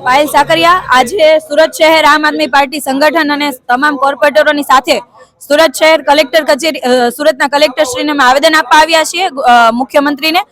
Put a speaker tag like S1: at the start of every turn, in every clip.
S1: પાયલ સાકરિયા આજે સુરત શહેર આમ આદમી પાર્ટી સંગઠન અને તમામ કોર્પોરેટરોની સાથે સુરત શહેર કલેક્ટર કચેરી સુરતના કલેક્ટર શ્રીને અમે આવેદન આપવા આવ્યા છીએ મુખ્યમંત્રીને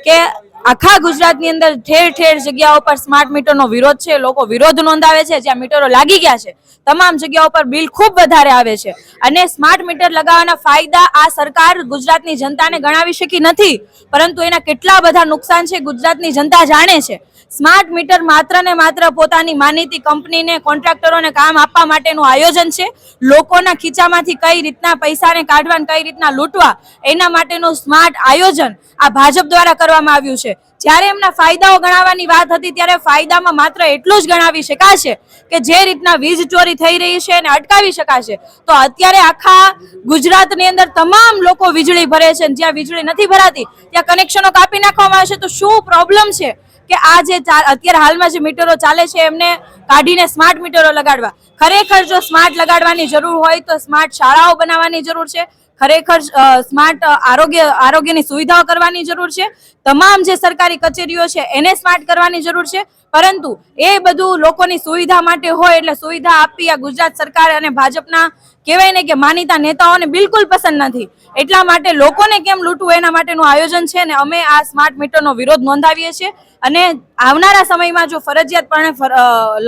S1: કે આખા ગુજરાતની અંદર ઠેર ઠેર જગ્યાઓ પર સ્માર્ટ મીટરનો વિરોધ છે, લોકો વિરોધ નોંધાવે છે, જ્યાં મીટરો લાગી ગયા છે. તમામ જગ્યાઓ પર બિલ ખૂબ વધારે આવે છે. અને સ્માર્ટ મીટર લગાવવાના ફાયદા આ સરકાર ગુજરાતની જનતાને ગણાવી શકી નથી, પરંતુ એના કેટલા બધા નુકસાન છે, ગુજરાતની જનતા જાણે છે. સ્માર્ટ મીટર માત્ર ને માત્ર પોતાની માનીતી કંપનીને, કોન્ટ્રાક્ટરોને કામ આપવા માટેનું આયોજન છે. લોકોના ખીચામાંથી કઈ રીતના પૈસાને કાઢવા કઈ રીતના લૂંટવા, એના માટેનું સ્માર્ટ આયોજન આ ભાજપ દ્વારા કરવામાં આવ્યું છે. જ્યારે એમના ફાયદાઓ ગણાવવાની વાત હતી, ત્યારે ફાયદામાં માત્ર એટલું જ ગણાવી શકાશે કે જે રીતના વીજ ચોરી થઈ રહી છે એને અટકાવી શકાશે. તો અત્યારે આખા ગુજરાતની અંદર તમામ લોકો વીજળી ભરે છે જ્યાં વીજળી નથી ભરાતી, ત્યાં કનેક્શનો કાપી નાખવામાં આવશે, તો શું પ્રોબ્લેમ છે? કે આ જે અત્યારે હાલમાં જે મીટરો ચાલે છે, એમને કાઢીને સ્માર્ટ મીટરો લગાડવા. ખરેખર જો સ્માર્ટ લગાડવાની જરૂર હોય તો સ્માર્ટ શાળાઓ બનાવવાની જરૂર છે. ખરેખર સ્માર્ટ આરોગ્ય, આરોગ્યની સુવિધાઓ કરવાની જરૂર છે. તમામ જે સરકારી કચેરીઓ છે, એને સ્માર્ટ કરવાની જરૂર છે. પરંતુ એ બધું લોકોની સુવિધા માટે હોય એટલે સુવિધા આપવી આ ગુજરાત સરકાર અને ભાજપના કહેવાય ને કે માનીતા નેતાઓને બિલકુલ પસંદ નથી. એટલા માટે લોકોને કેમ લૂંટવું એના માટેનું આયોજન છે ને અમે આ સ્માર્ટ મીટરનો વિરોધ નોંધાવીએ છીએ. અને આવનારા સમયમાં જો ફરજિયાતપણે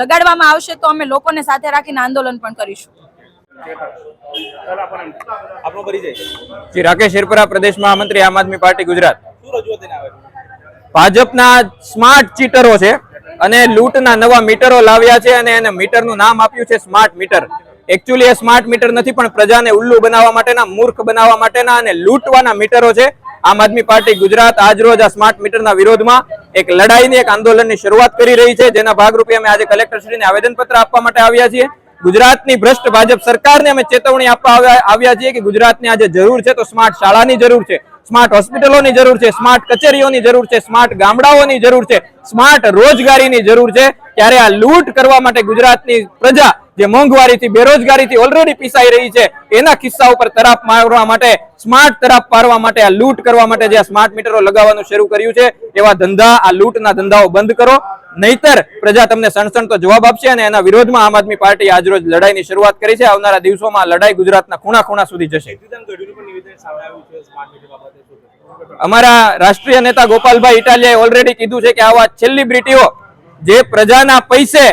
S1: લગાડવામાં આવશે તો અમે લોકોને સાથે રાખીને આંદોલન પણ કરીશું.
S2: આપણો પરિચય.
S3: શ્રી રાકેશ શેરપરા પ્રદેશ મહામંત્રી આમ આદમી પાર્ટી ગુજરાત.
S2: શું રજૂઆત એને આવે?
S3: ભાજપના સ્માર્ટ ચીટરો છે અને લૂંટના નવા મીટરો લાવ્યા છે અને એને મીટરનું નામ આપ્યું છે સ્માર્ટ મીટર. એકચ્યુઅલી એ સ્માર્ટ મીટર નથી પણ પ્રજાને ઉલ્લુ બનાવવા માટેના મૂર્ખ બનાવવા માટેના અને લૂંટવાના મીટરો છે આમ આદમી પાર્ટી ગુજરાત આજરોજ આ સ્માર્ટ મીટરના વિરોધમાં એક લડાઈની એક આંદોલનની શરૂઆત કરી રહી છે. જેના ભાગરૂપે અમે આજે કલેક્ટરશ્રીને આવેદનપત્ર આપવા માટે આવ્યા છીએ. ગુજરાતની ભ્રષ્ટ ભાજપ સરકારને અમે ચેતવણી આપવા આવ્યા- છીએ કે ગુજરાતને આજે જરૂર છે તો સ્માર્ટ શાળાની જરૂર છે, સ્માર્ટ હોસ્પિટલોની જરૂર છે, સ્માર્ટ કચેરીઓની જરૂર છે, સ્માર્ટ ગામડાઓની જરૂર છે, સ્માર્ટ રોજગારીની જરૂર છે. ત્યારે આ લૂંટ કરવા માટે ગુજરાતની પ્રજા જે મોંઘવારીથી, બેરોજગારીથી ઓલરેડી પીસાઈ રહી છે, એના કિસ્સા ઉપર તરાપ મારવા માટે, સ્માર્ટ તરાપ પારવા માટે, આ લૂંટ કરવા માટે જે સ્માર્ટ મીટરો લગાવવાનું શરૂ કર્યું છે, એવા ધંધા, આ લૂંટના ધંધાઓ બંધ કરો. નહીતર પ્રજા તમને સણસણતો જવાબ આપશે અને એના વિરોધમાં આમ આદમી પાર્ટી આજરોજ લડાઈની શરૂઆત કરી છે આવનારા દિવસોમાં લડાઈ ગુજરાતના ખૂણા ખૂણા સુધી જશે? અમારા રાષ્ટ્રીય નેતા ગોપાલભાઈ ઇટાલિયાએ ઓલરેડી કીધું છે કે આવા સેલિબ્રિટીઓ જે પ્રજાના પૈસે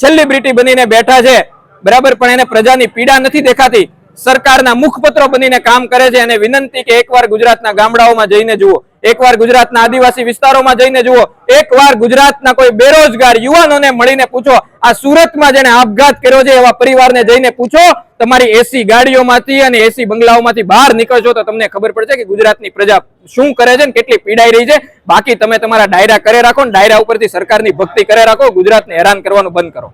S3: સેલિબ્રિટી બનીને બેઠા છે, બરાબર, પણ એને પ્રજાની પીડા નથી દેખાતી સરકારના મુખપત્રો બનીને કામ કરે છે અને વિનંતી કે એકવાર ગુજરાતના ગામડાઓમાં જઈને જુઓ. એકવાર ગુજરાતના આદિવાસી વિસ્તારોમાં જઈને જુઓ. એકવાર ગુજરાતના કોઈ બેરોજગાર યુવાનોને મળીને પૂછો, આ સુરતમાં જેને આપઘાત કર્યો છે એવા પરિવારને જઈને પૂછો. તમારી એસી ગાડીઓમાંથી અને એસી બંગલાઓમાંથી બહાર નીકળશો તો તમને ખબર પડશે કે ગુજરાતની પ્રજા શું કરે છે કેટલી પીડાઈ રહી છે. બાકી તમે તમારા ડાયરા કરે રાખો ડાયરા ઉપરથી સરકારની ભક્તિ કરે રાખો, ગુજરાતને હેરાન કરવાનું બંધ કરો.